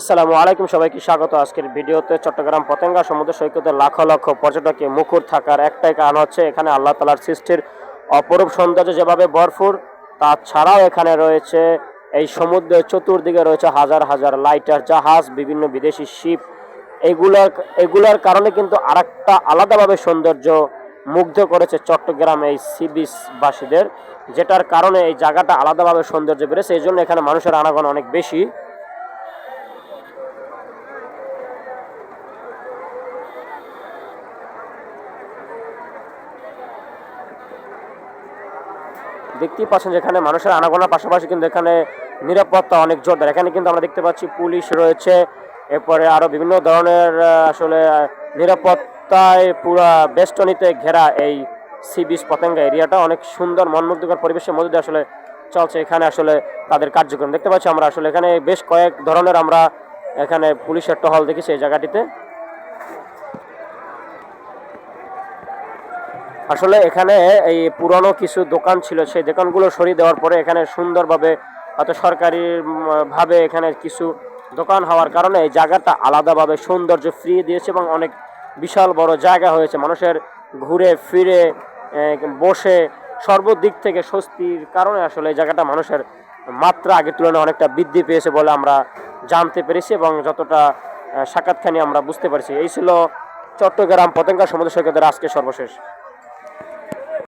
আসসালামু আলাইকুম, সবাইকে স্বাগত। আজকের ভিডিওতে চট্টগ্রাম পতেঙ্গা সমুদ্র সৈকতে লাখ লক্ষ পর্যটকে মুখর থাকার একটাই কারণ হচ্ছে এখানে আল্লাহ তালার সৃষ্টির অপরূপ সৌন্দর্য যেভাবে ভরপুর, তাছাড়াও এখানে রয়েছে এই সমুদ্রের চতুর্দিকে রয়েছে হাজার হাজার লাইটার, জাহাজ, বিভিন্ন বিদেশি শিপ। এগুলার এগুলার কারণে কিন্তু আরেকটা আলাদাভাবে সৌন্দর্য মুগ্ধ করেছে চট্টগ্রাম এই সি বাসীদের যেটার কারণে এই জায়গাটা আলাদাভাবে সৌন্দর্য বেড়েছে। এই জন্য এখানে মানুষের আনাগোনা অনেক বেশি। দেখতেই পাচ্ছেন যেখানে মানুষের আনাগোনার পাশাপাশি কিন্তু এখানে নিরাপত্তা অনেক জোরদার। এখানে কিন্তু আমরা দেখতে পাচ্ছি পুলিশ রয়েছে, এরপরে আরও বিভিন্ন ধরনের আসলে নিরাপত্তায় পুরা বেষ্টনীতে ঘেরা এই সি বিচ পতেঙ্গা এরিয়াটা। অনেক সুন্দর, মনমুগ্ধকর পরিবেশের মধ্যে আসলে চলছে এখানে আসলে তাদের কার্যক্রম। দেখতে পাচ্ছি আমরা আসলে এখানে বেশ কয়েক ধরনের আমরা এখানে পুলিশের টহল দেখেছি এই জায়গাটিতে। আসলে এখানে এই পুরনো কিছু দোকান ছিল, সেই দোকানগুলো সরিয়ে দেওয়ার পরে এখানে সুন্দরভাবে হয়তো সরকারি ভাবে এখানে কিছু দোকান হওয়ার কারণে এই জায়গাটা আলাদাভাবে সৌন্দর্য ফিরিয়ে দিয়েছে এবং অনেক বিশাল বড় জায়গা হয়েছে। মানুষের ঘুরে ফিরে বসে সর্বদিক থেকে স্বস্তির কারণে আসলে এই জায়গাটা মানুষের মাত্রা আগের তুলনায় অনেকটা বৃদ্ধি পেয়েছে বলে আমরা জানতে পেরেছি এবং যতটা সাক্ষাৎখানি আমরা বুঝতে পারছি। এই ছিল চট্টগ্রাম পতেঙ্গা সমুদ্র সৈকতের আজকে সর্বশেষ।